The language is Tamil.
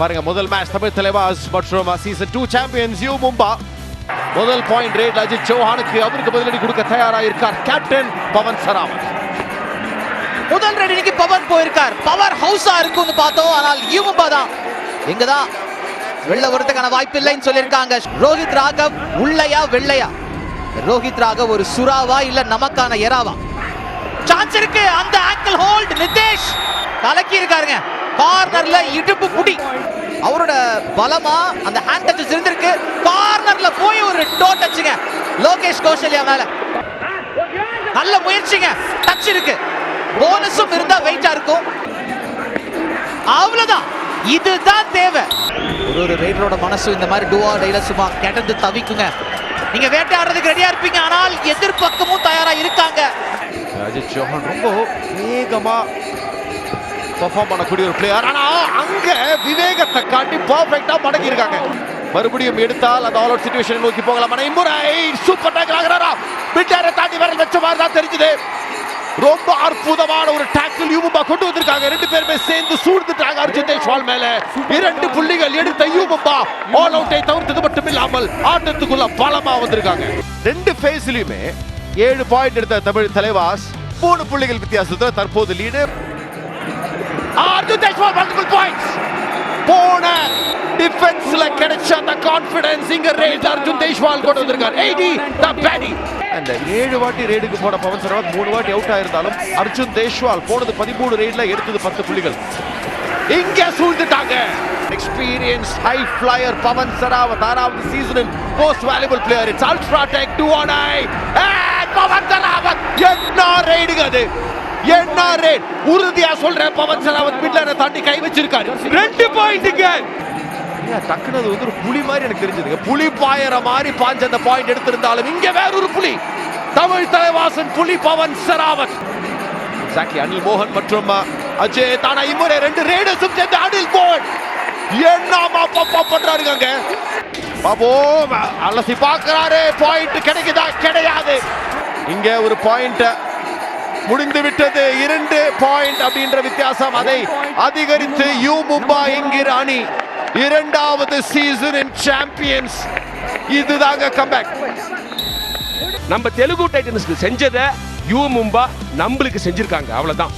பாருங்க முதல் மேட்ச் தமிழ் தலைவாஸ் மற்றும் season two champions U Mumba. முதல் பாயிண்ட் ரேட் அஜித் சௌஹானுக்கு அவருக்கு பதிலடி கொடுக்க தயாராக இருக்கார் கேப்டன் பவன் சராவத். முதல் ரெடிக்கு பவர் போயிருக்கார். பவர் ஹவுஸா இருக்கும்னு பார்த்தோம். ஆனால் யூமும்பா தான். எங்க தான் வெளில வரதுக்கான வாய்ப்பு இல்லைன்னு சொல்லியிருக்காங்க. ரோஹித் ராகவ் உள்ளையா வெள்ளையா? ரோஹித் ராகவ் ஒரு சுறாவா இல்ல நமக்கான எராவா சான்ஸ் இருக்கு. அந்த ஆங்கிள் ஹோல்ட் நிதேஷ். கலக்கி இருக்காருங்க கார்னர்ல இடுப்பு புடி அவரோட பலமா அந்த ஹேண்ட் டச் இருந்திருக்கு கார்னர்ல போய் ஒரு டோ டச்சுங்க லோகேஷ் கௌசல்யா மேல. நல்ல முயற்சிங்க. டச் இருக்கு. போனஸும் இருந்தா வெயிட்டா இருக்கும். அவ்வளவுதான். இதுதான் தேவை. ஒரு ஒரு ரைடரோட மனசு இந்த மாதிரி டூவா டைல சும்மா கிடந்து தவிக்குங்க. நீங்க வேட்டையாடுறதுக்கு ரெடியா இருப்பீங்க. ஆனால் எதிர்பக்கமும் தயாரா இருக்காங்க. அஜித் சௌஹான் ரொம்ப வேகமா பெர்ஃபார்ம் பண்ணக்கூடிய ஒரு பிளேயர் ஆனா அங்க விவேகத்தை காட்டி பர்ஃபெக்ட்டா மடக்கி இருக்காங்க மறுபடியும் எடுத்தால் அந்த ஆல் அவுட் சிச்சுவேஷன் நோக்கி போகலாம். ஆனா இம்முறை சூப்பர் டேக்கிள் ஆகிறாரா? பிட்டாரை தாண்டி வரல் வச்ச மாதிரி தான் தெரிஞ்சது. ரொம்ப அற்புதமான ஒரு டேக்கிள் யூமும்பா கொண்டு வந்திருக்காங்க. ரெண்டு பேருமே சேர்ந்து சூழ்ந்துட்டாங்க அர்ஜுன் தேஷ்வால் மேல. இரண்டு புள்ளிகள் எடுத்த யூமும்பா ஆல் அவுட்டை தவிர்த்தது மட்டும் இல்லாமல் ஆட்டத்துக்குள்ள பலமா வந்திருக்காங்க. ரெண்டு ஃபேஸ்லயுமே ஏழு பாயிண்ட் எடுத்த தமிழ் தலைவாஸ். மூணு புள்ளிகள் வித்தியாசத்தில் தற்போது lead Arjun Deshwal multiple points போன டிஃபென்ஸ்ல கிடைச்ச அந்த கான்ஃபிடன்ஸ் இங்க ரேட் அர்ஜுன் தேஷ்வால் கொண்டு வந்திருக்கார். 80 த பேடி அந்த ஏழு வாட்டி ரேடுக்கு போன பவன் சரவத் மூணு வாட்டி அவுட் ஆயிருந்தாலும் அர்ஜுன் தேஷ்வால் போனது பதிமூணு ரேட்ல எடுத்தது பத்து புள்ளிகள். இங்க சூழ்ந்துட்டாங்க. Experience high flyer Pawan Sehrawat ஆறாவது சீசனின் most valuable player it's ultra tech two on I Pawan Sehrawat என்ன ரேடுங்க அது? என்ன ரேட் உறுதியா சொல்றேன். பவன் சராவத் மிட்லரை தாண்டி கை வச்சிருக்காரு. ரெண்டு பாயிண்ட்டுங்க டக்குனது வந்து ஒரு புலி மாதிரி எனக்கு தெரிஞ்சதுங்க. புலி பாயற மாதிரி பாஞ்ச அந்த பாயிண்ட் எடுத்திருந்தாலும் இங்க வேற ஒரு புலி. தமிழ் தலைவாசன் புலி பவன் சராவத் சாக்கி அனில் மோகன் மற்றும் அஜய் தானா இம்முறை ரெண்டு ரேடர்ஸும் சேர்ந்து அனில் மோகன் என்னமா பாப்பா பண்றாருங்க பாபோ அலசி பாக்குறாரு பாயிண்ட் கிடைக்குதா? கிடையாது. இங்க ஒரு பாயிண்ட் முடிந்து விட்டது இரண்டு பாயிண்ட் அப்படின்ற வித்தியாசம் அதை அதிகரித்து யூ மும்பா என்கிற அணி இரண்டாவது சீசனின் சாம்பியன்ஸ் இதுதாங்க கம்பேக் நம்ம தெலுங்கு டைட்டன்ஸ்க்கு செஞ்சதை யூ மும்பா நம்மளுக்கு செஞ்சிருக்காங்க. அவ்வளவுதான்.